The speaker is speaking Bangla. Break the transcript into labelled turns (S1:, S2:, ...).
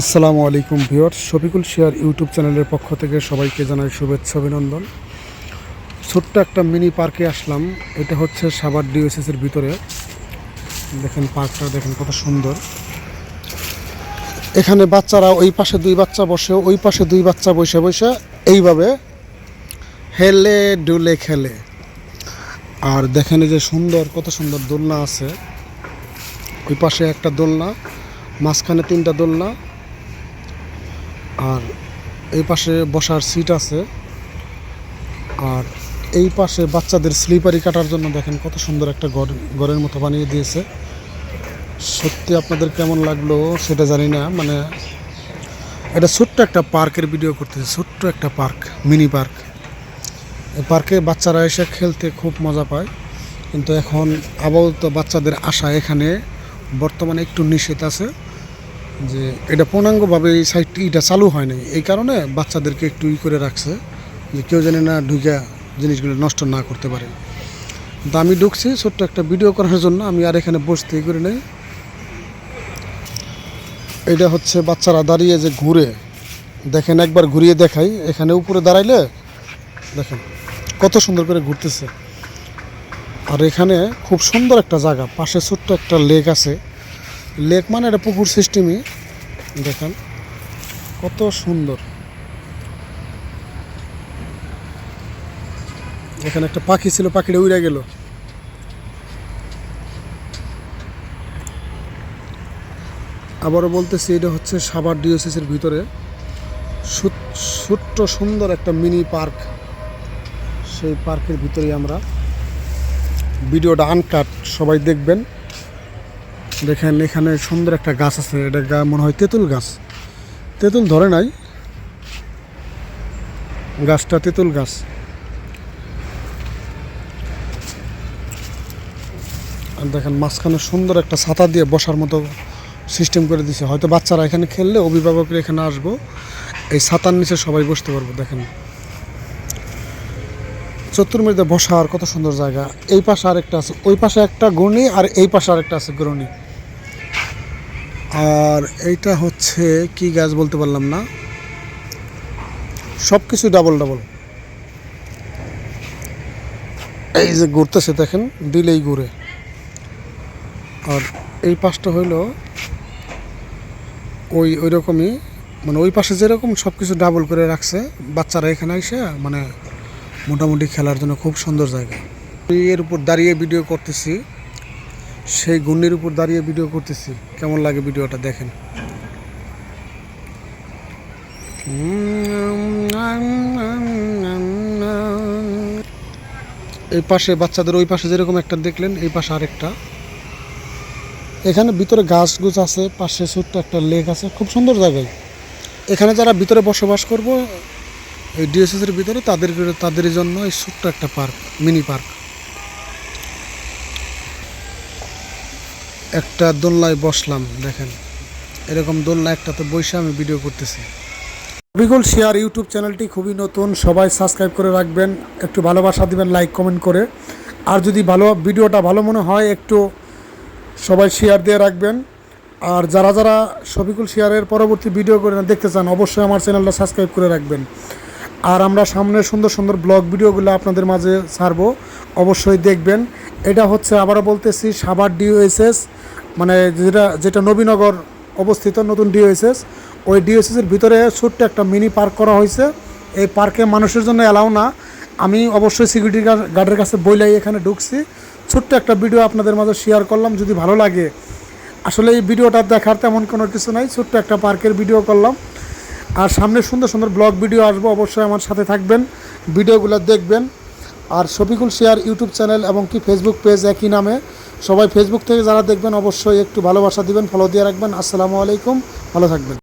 S1: আসসালামু আলাইকুম ভিউয়ার শফিকুল শেয়ার ইউটিউব চ্যানেলের পক্ষ থেকে সবাইকে জানাই শুভেচ্ছা, অভিনন্দন। ছোট্ট একটা মিনি পার্কে আসলাম, এটা হচ্ছে সাবার ডিওএসএস এর ভিতরে। দেখেন পার্কটা, দেখেন কত সুন্দর। এখানে বাচ্চারা ওই পাশে দুই বাচ্চা বসে, ওই পাশে দুই বাচ্চা বসে বসে এইভাবে হেলে ডুলে খেলে। আর দেখেন যে সুন্দর, কত সুন্দর দোলনা আছে। ওই পাশে একটা দোলনা, মাঝখানে তিনটা দোলনা আর এই পাশে বসার সিট আছে। আর এই পাশে বাচ্চাদের স্লিপারি কাটার জন্য দেখেন কত সুন্দর একটা ঘর ঘরের মতো বানিয়ে দিয়েছে। সত্যি আপনাদের কেমন লাগল সেটা জানি না মানে এটা ছোট্ট একটা পার্কের ভিডিও করতেছে, ছোট্ট একটা পার্ক মিনি পার্ক। এই পার্কে বাচ্চারা এসে খেলতে খুব মজা পায়। কিন্তু এখন আপাতত বাচ্চাদের আসা এখানে বর্তমানে একটু নিষেধ আছে। যে এটা পূর্ণাঙ্গভাবে এই সাইটটি এটা চালু হয় নাই। এই কারণে বাচ্চাদেরকে একটু ই করে রাখছে, যে কেউ জানে না ঢুকে জিনিসগুলো নষ্ট না করতে পারে। তো আমি ঢুকছি ছোট্ট একটা ভিডিও করার জন্য, আমি আর এখানে বসতে ই করে নেই। এটা হচ্ছে বাচ্চারা দাঁড়িয়ে যে ঘুরে। দেখেন, একবার ঘুরিয়ে দেখাই। এখানে উপরে দাঁড়াইলে, দেখেন কত সুন্দর করে ঘুরতেছে। আর এখানে খুব সুন্দর একটা জায়গা, পাশে ছোট্ট একটা লেক আছে। লেক মানে এটা পুকুর সিস্টেমই দেখেন, কত সুন্দর। এখানে একটা পাখি ছিল, পাখিটা উড়ে গেল। আবারও বলতেছি, এটা হচ্ছে সাভার ডিওসিসের ভিতরে। ছোট্ট, সুন্দর একটা মিনি পার্ক। সেই পার্কের ভিতরেই আমরা ভিডিওটা আনকাট, সবাই দেখবেন। দেখেন, এখানে সুন্দর একটা গাছ আছে, এটা মনে হয় তেঁতুল গাছ। তেঁতুল ধরে নাই। গাছটা তেঁতুল গাছ। আর দেখেন, মাঝখানে সুন্দর একটা ছাতা দিয়ে বসার মতো সিস্টেম করে দিছে। হয়তো বাচ্চারা এখানে খেললে অভিভাবকরা এখানে আসব। এই ছাতার নিচে সবাই বসতে পারব, দেখেন। চতুর্মীতে বসার কত সুন্দর জায়গা। এই পাশে আরেকটা আছে, ওই পাশে একটা গরনি আর এই পাশে আরেকটা আছে গরনি। আর এইটা হচ্ছে কি গাছ বলতে পারলাম না? সব কিছু ডাবল ডাবল এই যে ঘুরতেছে দেখেন, দিলেই ঘুরে। আর এই পাশটা হইল ওই ওই রকমই মানে ওই পাশে যেরকম সব কিছু ডাবল করে রাখছে, বাচ্চারা এখানে এসে মানে মোটামুটি খেলার জন্য খুব সুন্দর জায়গা। এর উপর দাঁড়িয়ে ভিডিও করতেছি। সেই গুণের উপর দাঁড়িয়ে ভিডিও করতেছি। কেমন লাগে ভিডিওটা দেখেন। এই পাশে বাচ্চাদের ওই পাশে যেরকম একটা দেখলেন, এই পাশে আরেকটা। এখানে ভিতরে গাছ গুছ আছে, পাশে ছোট্ট একটা লেক আছে, খুব সুন্দর জায়গায়। এখানে যারা ভিতরে বসবাস করব, এই ডিএসএস এর ভিতরে তাদের তাদের জন্য এই ছোট্ট একটা পার্ক, মিনি পার্ক। একটা দোলনায় বসলাম, দেখেন। এরকম দোলনা একটাতে বসে আমি ভিডিও করতেছি। বিগুল শেয়ার ইউটিউব চ্যানেলটি খুবই নতুন, সবাই সাবস্ক্রাইব করে রাখবেন, একটু ভালোবাসা দিবেন লাইক কমেন্ট করে। আর যদি ভালো, ভিডিওটা ভালো মনে হয়, একটু সবাই শেয়ার দিয়ে রাখবেন। আর যারা যারা শফিকুল শেয়ারের পরবর্তী ভিডিও করে দেখতে চান, অবশ্যই আমার চ্যানেলটা সাবস্ক্রাইব করে রাখবেন। আর আমরা সামনে সুন্দর সুন্দর ব্লগ ভিডিওগুলো আপনাদের মাঝে ছাড়বো। অবশ্যই দেখবেন। এটা হচ্ছে আবারও বলতেছি সাভার ডিওএসএস মানে যেটা যেটা নবীনগর অবস্থিত, নতুন ডিওএসএস ওই ডিওএসএসের ভিতরে ছোট্ট একটা মিনি পার্ক করা হয়েছে। এই পার্কে মানুষের জন্য অ্যালাউ না। আমি অবশ্যই সিকিউরিটি গার্ডের কাছে বইলাই এখানে ঢুকছি। ছোট্ট একটা ভিডিও আপনাদের মাঝে শেয়ার করলাম, যদি ভালো লাগে। আসলে এই ভিডিওটা দেখার তেমন কোনো কিছু নাই, ছোট্ট একটা পার্কের ভিডিও করলাম। আর সামনে সুন্দর সুন্দর ব্লগ ভিডিও আসব, অবশ্যই আমার সাথে থাকবেন, ভিডিওগুলো দেখবেন। আর শফিকুল শেয়ার ইউটিউব চ্যানেল এবং কি ফেসবুক পেজ একই নামে। সবাই ফেসবুক থেকে যারা দেখবেন, অবশ্যই একটু ভালোবাসা দিবেন ফলো দিয়ে রাখবেন। আসসালামু আলাইকুম, ভালো থাকবেন।